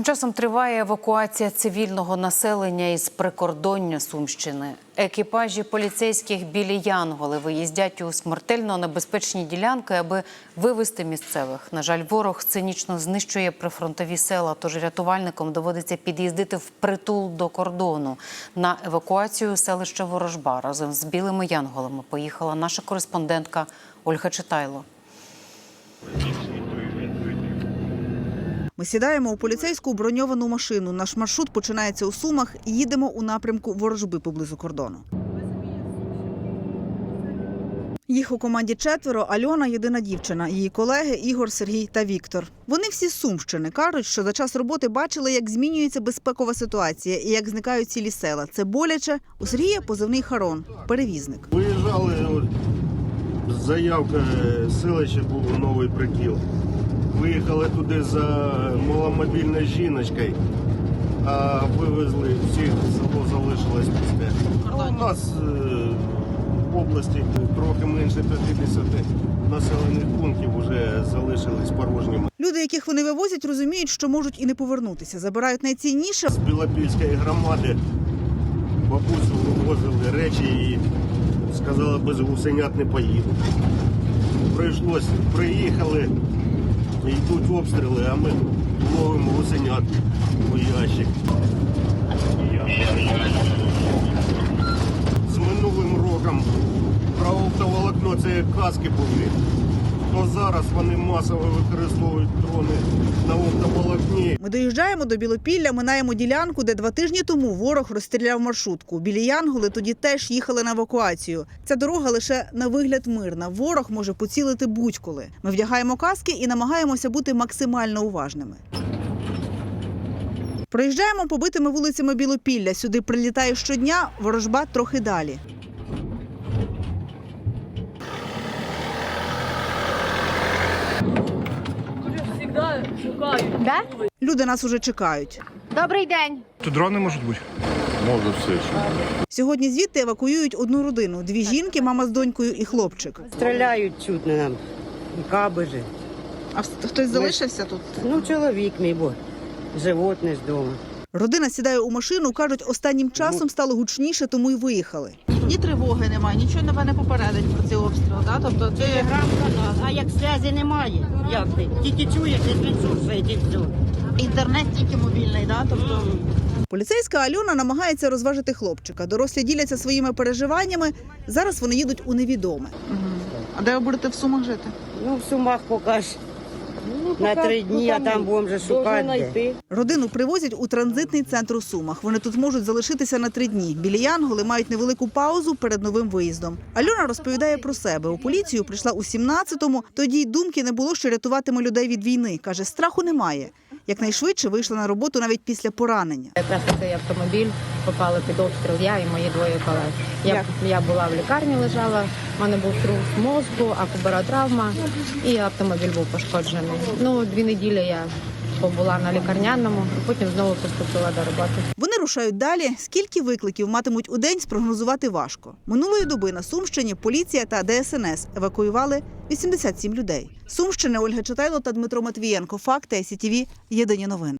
Тим часом триває евакуація цивільного населення із прикордоння Сумщини. Екіпажі поліцейських білі Янголи виїздять у смертельно небезпечні ділянки, аби вивезти місцевих. На жаль, ворог цинічно знищує прифронтові села, тож рятувальникам доводиться під'їздити впритул до кордону. На евакуацію селища Ворожба разом з білими янголами поїхала наша кореспондентка Ольга Читайло. Ми сідаємо у поліцейську броньовану машину. Наш маршрут починається у Сумах і їдемо у напрямку ворожби поблизу кордону. Їх у команді четверо. Альона єдина дівчина. Її колеги Ігор, Сергій та Віктор. Вони всі з Сумщини кажуть, що за час роботи бачили, як змінюється безпекова ситуація і як зникають цілі села. Це боляче. У Сергія позивний Харон, перевізник. Виїжджали, заявка селище було новий прикіл. Виїхали туди за маломобільною жіночкою, а вивезли всіх, село залишилось пусте. Ну, у нас е, в області трохи менше 50 населених пунктів вже залишились порожніми. Люди, яких вони вивозять, розуміють, що можуть і не повернутися. Забирають найцінніше, З Білопільської громади бабусю вивозили речі і сказали, без гусенят не поїду. Прийшлось, приїхали, йдуть обстріли, а ми ловимо гусенят у ящик. З минулим роком правовтоволокно це каски були. То зараз вони масово використовують дрони на оптоволокні. Ми доїжджаємо до Білопілля, минаємо ділянку, де два тижні тому ворог розстріляв маршрутку. Білі Янголи тоді теж їхали на евакуацію. Ця дорога лише на вигляд мирна. Ворог може поцілити будь-коли. Ми вдягаємо каски і намагаємося бути максимально уважними. Проїжджаємо побитими вулицями Білопілля. Сюди прилітає щодня, ворожба трохи далі. Шукають. Да? Люди нас уже чекають. Добрий день. Тут дрони можуть бути. Може все ще. Сьогодні звідти евакуюють одну родину: дві жінки, мама з донькою і хлопчик. Стріляють чутно нам. Кабежі. А хтось залишився тут? Ну, чоловік мій, бо животне ж вдома. Родина сідає у машину, кажуть, останнім часом стало гучніше, тому й виїхали. Ні тривоги немає, нічого тебе не попередить про цей обстріл. Да? Тобто ти А як зв'язі немає, як ти? Тільки чуєш, і відсутствує, і все. інтернет тільки мобільний, да? тобто Поліцейська Альона намагається розважити хлопчика. Дорослі діляться своїми переживаннями. Зараз вони їдуть у невідоме. а де ви будете в Сумах жити? Ну, в сумах поки на три дні, а там будемо вже шукати. Родину привозять у транзитний центр у Сумах. Вони тут можуть залишитися на три дні. Білі Янголи мають невелику паузу перед новим виїздом. Альона розповідає про себе. У поліцію прийшла у 17-му. Тоді й думки не було, що рятуватиме людей від війни. каже, страху немає. Якнайшвидше вийшла на роботу навіть після поранення. Якраз цей автомобіль попали під обстріл я і мої двоє колег. Я, я була в лікарні, лежала, в мене був труп мозку, акубаротравма і автомобіль був пошкоджений. Ну, дві неділі я побула на лікарняному, і потім знову приступила до роботи. Вони рушають далі. Скільки викликів матимуть у день, спрогнозувати важко. Минулої доби на Сумщині поліція та ДСНС евакуювали 87 людей. Сумщини Ольга Читайло та Дмитро Матвієнко. Факти СІТІВІ. Єдині новини.